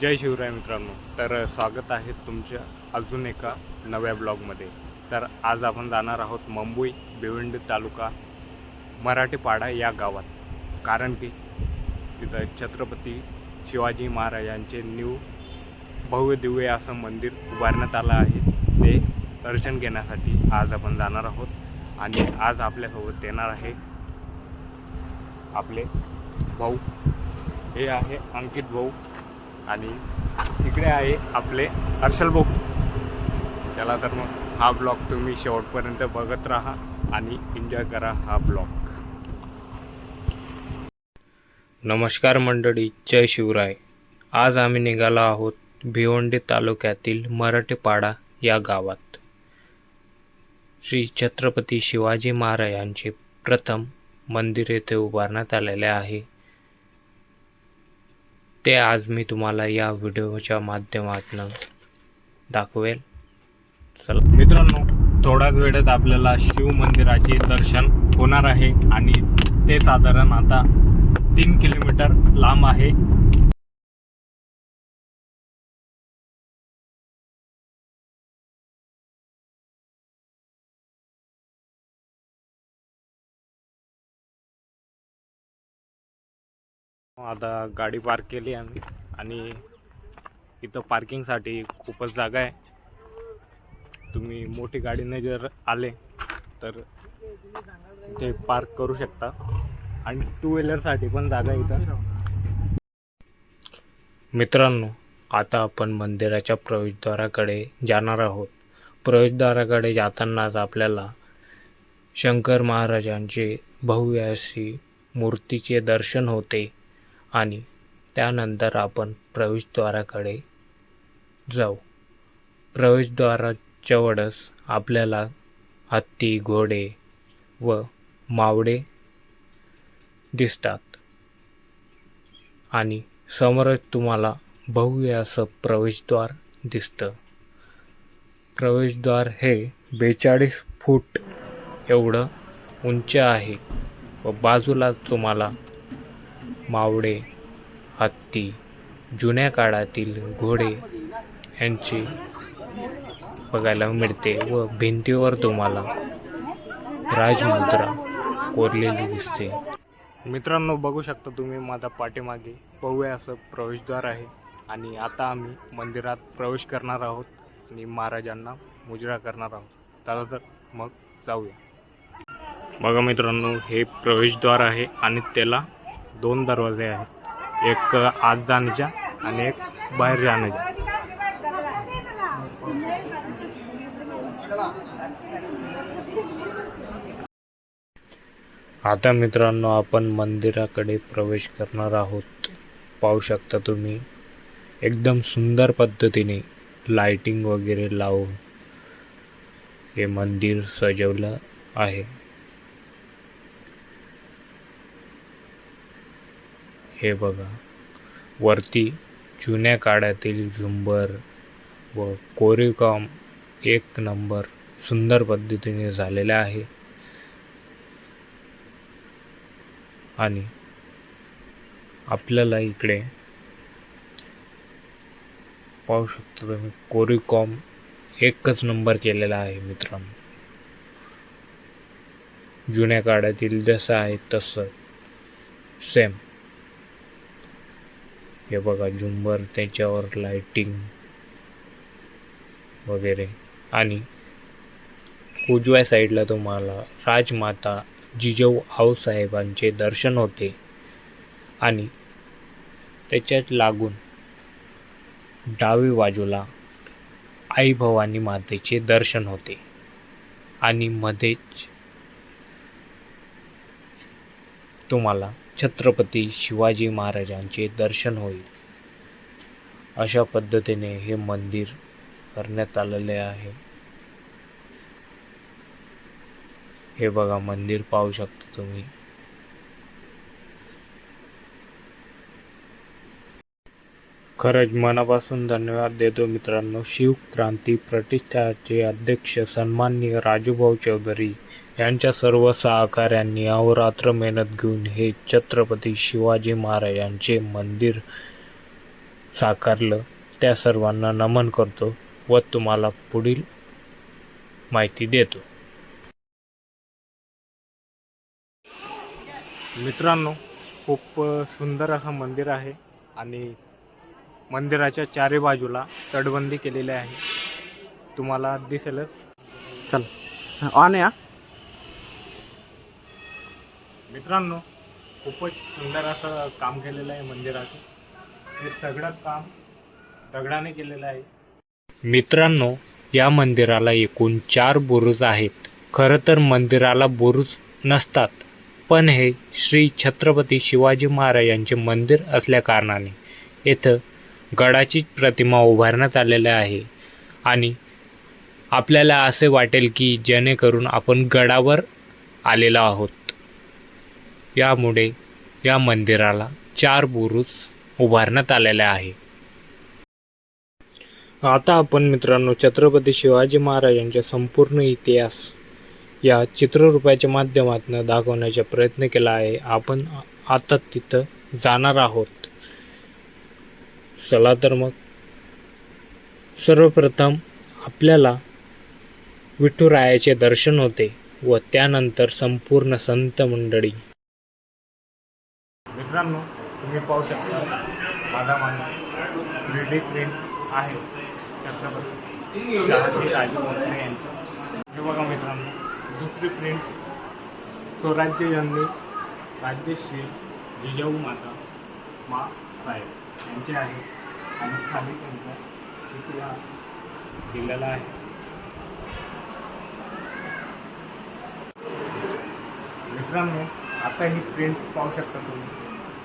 जय शिवराय मित्रांनो. तर स्वागत आहे तुमच्या अजून एका नव्या ब्लॉगमध्ये. तर आज आपण जाणार आहोत मुंबई भिवंडी तालुका मराठीपाडा या गावात. कारण की तिथं छत्रपती शिवाजी महाराजांचे न्यू भव्य दिव्य असं मंदिर उभारण्यात आलं आहे. ते दर्शन घेण्यासाठी आज आपण जाणार आहोत. आणि आज आपल्यासोबत येणार आहे आपले भाऊ. हे आहे अंकित भाऊ. आणि इकडे आहे आपले हर्षल भाऊ. चला तर मग हा ब्लॉग तुम्ही शेवटपर्यंत बघत राहा आणि एन्जॉय करा हा ब्लॉग. नमस्कार मंडळी जय शिवराय. आज आम्ही निघालो आहोत भिवंडी तालुक्यातील मराठेपाडा या गावात. श्री छत्रपती शिवाजी महाराजांचे प्रथम मंदिर येथे उभारण्यात आलेले आहे. ते आज मी तुम्हाला या व्हिडिओच्या माध्यमातून दाखवेल. चला. मित्रांनो थोड्याच वेळेत आपल्याला शिव मंदिराचे दर्शन होणार आहे आणि ते साधारण आता तीन किलोमीटर लांब आहे. आता गाडी पार्क केली आम्ही. आणि इथं पार्किंगसाठी खूपच जागा आहे. तुम्ही मोठी गाडीने जर आले तर ते पार्क करू शकता. आणि टू व्हीलरसाठी पण जागा आहे इथं. मित्रांनो आता आपण मंदिराच्या प्रवेशद्वाराकडे जाणार आहोत. प्रवेशद्वाराकडे जातानाच आपल्याला शंकर महाराजांचे भव्य अशी मूर्तीचे दर्शन होते. आणि त्यानंतर आपण प्रवेशद्वाराकडे जाऊ. प्रवेशद्वाराजवळच आपल्याला हत्ती घोडे व मावडे दिसतात. आणि समोरच तुम्हाला भव्य असं प्रवेशद्वार दिसतं. प्रवेशद्वार हे बेचाळीस फूट एवढं उंच आहे व बाजूला तुम्हाला मावडे हत्ती जुन्या काळातील घोडे यांची बघायला मिळते व भिंतीवर तुम्हाला राजमुद्रा कोरलेली दिसते. मित्रांनो बघू शकता तुम्ही माझ्या पाठीमागे भव्य असं प्रवेशद्वार आहे आणि आता आम्ही मंदिरात प्रवेश करणार आहोत आणि महाराजांना मुजरा करणार आहोत. चला तर मग जाऊया. बघा मित्रांनो हे प्रवेशद्वार आहे आणि त्याला दोन दरवाजे आहेत. एक आत जाण्याच्या आणि एक बाहेर जाण्याच्या. आता मित्रांनो आपण मंदिराकडे प्रवेश करणार आहोत. पाहू शकता तुम्ही एकदम सुंदर पद्धतीने लाइटिंग वगैरे लावून हे मंदिर सजवलं आहे. हे बघा. वरती जुन्या काळातील झुंबर व कोरीवकाम एक नंबर सुंदर पद्धतीने झालेला आहे. आणि आपल्याला इकडे पाहू शकता तुम्ही कोरीकॉम एकच नंबर केलेला आहे मित्रांनो. जुन्या काळातील जसं आहे तसं. सेम. हे बघा झुंबर त्याच्यावर लाइटिंग वगैरे. आणि उजव्या साईडला तुम्हाला राजमाता जिजाऊ आऊसाहेबांचे दर्शन होते. आणि त्याच्यात लागून डावी बाजूला आई भवानी मातेचे दर्शन होते. आणि मध्येच तुम्हाला छत्रपती शिवाजी महाराजांचे दर्शन होईल. अशा पद्धतीने हे मंदिर करण्यात आलेले आहे. हे बघा मंदिर पाहू शकता तुम्ही. खरंच मनापासून धन्यवाद देतो मित्रांनो. शिवक्रांती प्रतिष्ठाचे अध्यक्ष सन्माननीय राजूभाऊ चौधरी यांच्या सर्व सहकाऱ्यांनी अहोरात्र मेहनत घेऊन हे छत्रपती शिवाजी महाराजांचे मंदिर साकारलं. त्या सर्वांना नमन करतो व तुम्हाला पुढील माहिती देतो. मित्रांनो खूप सुंदर असं मंदिर आहे आणि मंदिराच्या चारी बाजूला तटबंदी केलेली आहे. तुम्हाला दिसेलच. चल. ऑन या. मित्रांनो खूपच सुंदर असं काम केलेलं आहे मंदिराचं. हे सगळं काम दगडाने केलेलं आहे. मित्रांनो या मंदिराला एकूण चार बुरुज आहेत. खरं तर मंदिराला बुरुज नसतात पण हे श्री छत्रपती शिवाजी महाराजांचे मंदिर असल्याकारणाने येथं गडाची प्रतिमा उभारण्यात आलेल्या आहे. आणि आपल्याला असे वाटेल की जेणेकरून आपण गडावर आलेलो आहोत. यामुळे या मंदिराला चार बुरुज उभारण्यात आलेले आहे. आता आपण मित्रांनो छत्रपती शिवाजी महाराजांचा संपूर्ण इतिहास या चित्ररूपाच्या माध्यमातून दाखवण्याचा प्रयत्न केला आहे. आपण आता तिथं जाणार आहोत. चला तर मग. सर्वप्रथम आपल्याला विठुरायाचे दर्शन होते व त्यानंतर संपूर्ण संत मंडळी. मित्रांनो तुम्ही पाहू शकता माझा मागे थ्री प्रिंट आहे. छत्रपती शहाजी राजे भोसले यांचं. हे बघा मित्रांनो दुसरी प्रिंट स्वराज्य यांनी राज्यश्री जिजाऊ माता मा साहेब यांचे आहे. आणि खाली त्यांचा इतिहास दिलेला आहे. मित्रांनो आता ही प्रिंट पाहू शकता तुम्ही.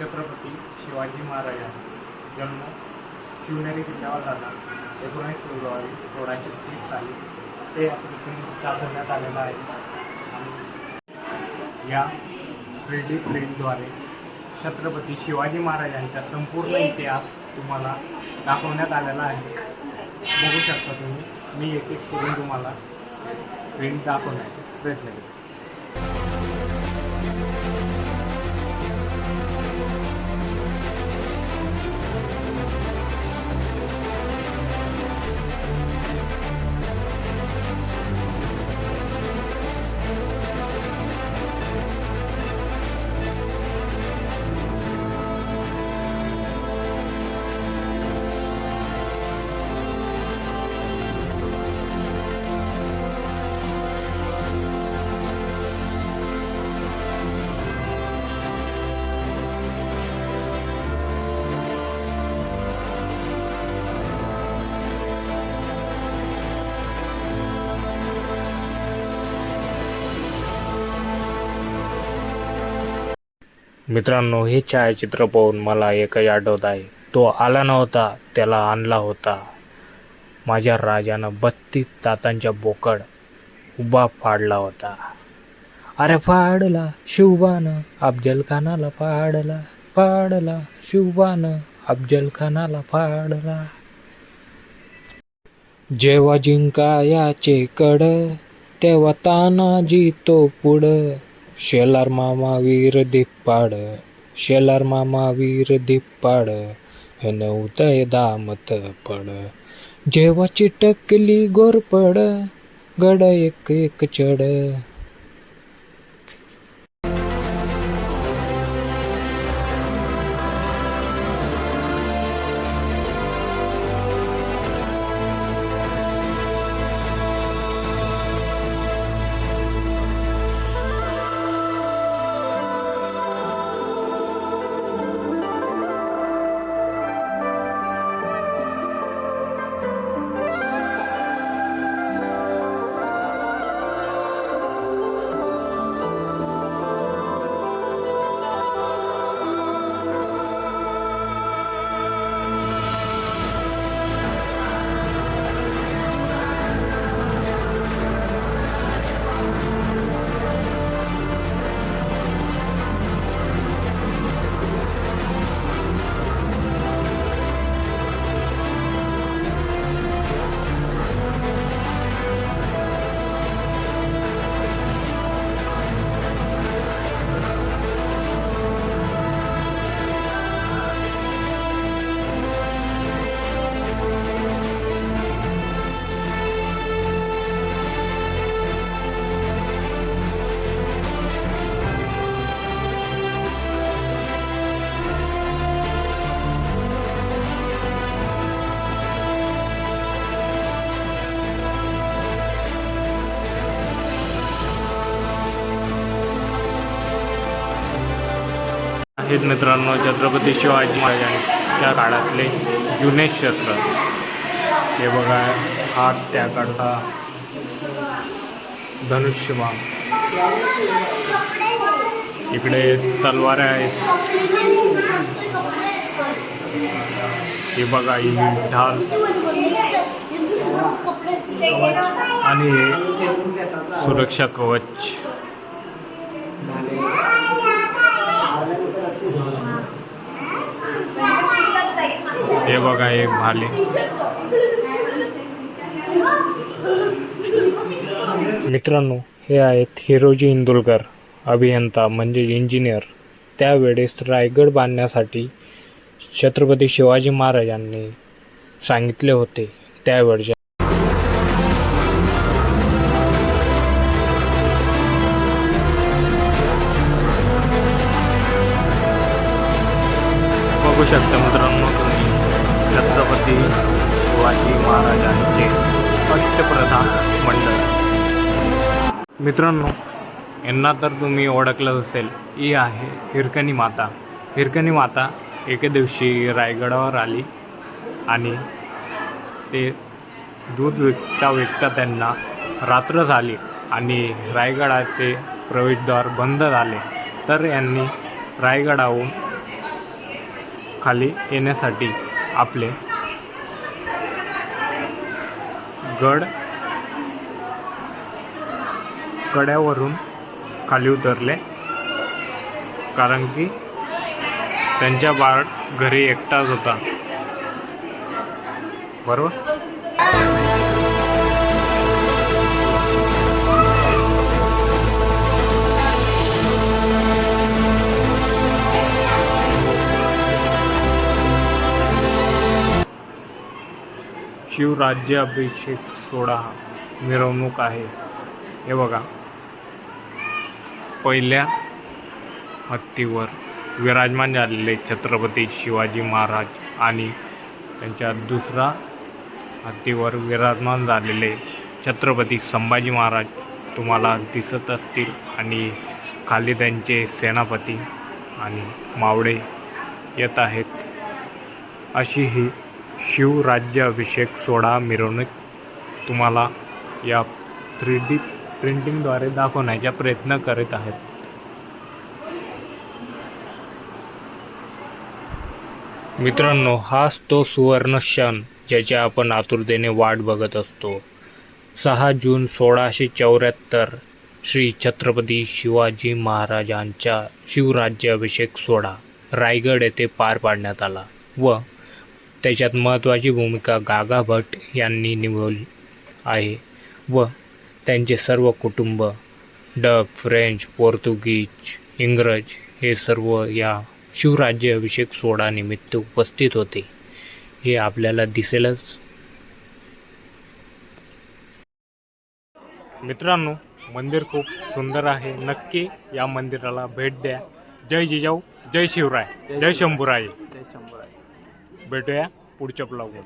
छत्रपती शिवाजी महाराजांचा जन्म शिवनेरी किल्ल्यावर झाला. एकोणीस फेब्रुवारी सोळाशे तीस साली ते आपण दाखवण्यात आलेलं आहे. आणि या थ्री डी प्रिंटद्वारे छत्रपती शिवाजी महाराजांचा संपूर्ण इतिहास तुम्हाला दाखवण्यात आलेला आहे. बघू शकता तुम्ही. मी एक एक करून तुम्हाला प्रिंट दाखवण्याचा प्रयत्न केला मित्रांनो हे छायाचित्र पाहून मला एकही आठवत आहे. तो आला नव्हता त्याला आणला होता. माझ्या राजानं बत्तीस तातांच्या बोकड उभा फाडला होता. अरे फाडला शिवबानं अफजल खानाला फाडला फाडला शिवबानं अफजल खानाला फाडला. जेव्हा जिंकायाचे कड तेव्हा तानाजी तो पुढं. શેલાર મામા વીર દીપાડ શેલાર મામા વીર દીપાડ અને ઉદય દામત પડ જેવા ચીટકલી ગોર પડ ગડ એક એક ચડ आहेत मित्रांनो छत्रपती शिवाजी महाराजांच्या काळातले जुने शस्त्र हे बघा हा त्या काळचा धनुष्यबाण. इकडे तलवार आहेत. हे बघा ही ढाल. आणि सुरक्षा कवच. हे बघा एक भाले. मित्रांनो हे आहेत हिरोजी इंदुलकर अभियंता म्हणजे इंजिनियर त्यावेळेस रायगड बांधण्यासाठी छत्रपती शिवाजी महाराजांनी सांगितले होते. त्यावेळच्या बघू शकता मित्रांनो तुम्ही. छत्रपती शिवाजी महाराजांचे अष्टप्रधान मंडळ. मित्रांनो यांना तर तुम्ही ओळखलंच असेल. ही आहे हिरकणी माता. हिरकणी माता एके दिवशी रायगडावर आली आणि ते दूध विकता विकता त्यांना रात्र झाली आणि रायगडाचे प्रवेशद्वार बंद झाले. तर यांनी रायगडाहून खाली येण्यासाठी आपले गड कड्यावरून खाली उतरले. कारण की त्यांच्या बाळ घरी एकटाच होता. बरोबर? शिवराज्याभिषेक सोहळा मिरवणूक आहे. हे बघा. पहिल्या हत्तीवर विराजमान झालेले छत्रपती शिवाजी महाराज आणि त्यांच्या दुसरा हत्तीवर विराजमान झालेले छत्रपती संभाजी महाराज तुम्हाला दिसत असतील आणि खाली त्यांचे सेनापती आणि मावळे येत आहेत. अशी ही शिवराज्याभिषेक सोहळा मिरवणूक तुम्हाला या थ्री डी प्रिंटिंगद्वारे दाखवण्याचा प्रयत्न करीत आहेत. मित्रांनो हाच तो सुवर्ण क्षण ज्याची आपण आतुरतेने वाट बघत असतो. सहा जून सोळाशे चौऱ्याहत्तर श्री छत्रपती शिवाजी महाराजांच्या शिवराज्याभिषेक सोहळा रायगड येथे पार पाडण्यात आला व त्याच्यात महत्त्वाची भूमिका गागा भट यांनी निभवली आहे व त्यांचे सर्व कुटुंब डग फ्रेंच पोर्तुगीज इंग्रज हे सर्व या शिवराज्याभिषेक सोहळ्यानिमित्त उपस्थित होते. हे आपल्याला दिसेलच. मित्रांनो मंदिर खूप सुंदर आहे. नक्की या मंदिराला भेट द्या. जय जिजाऊ जय शिवराय जय शंभूराय. जय शंभर आहे भेटूया पुढच्या ब्लॉगमध्ये.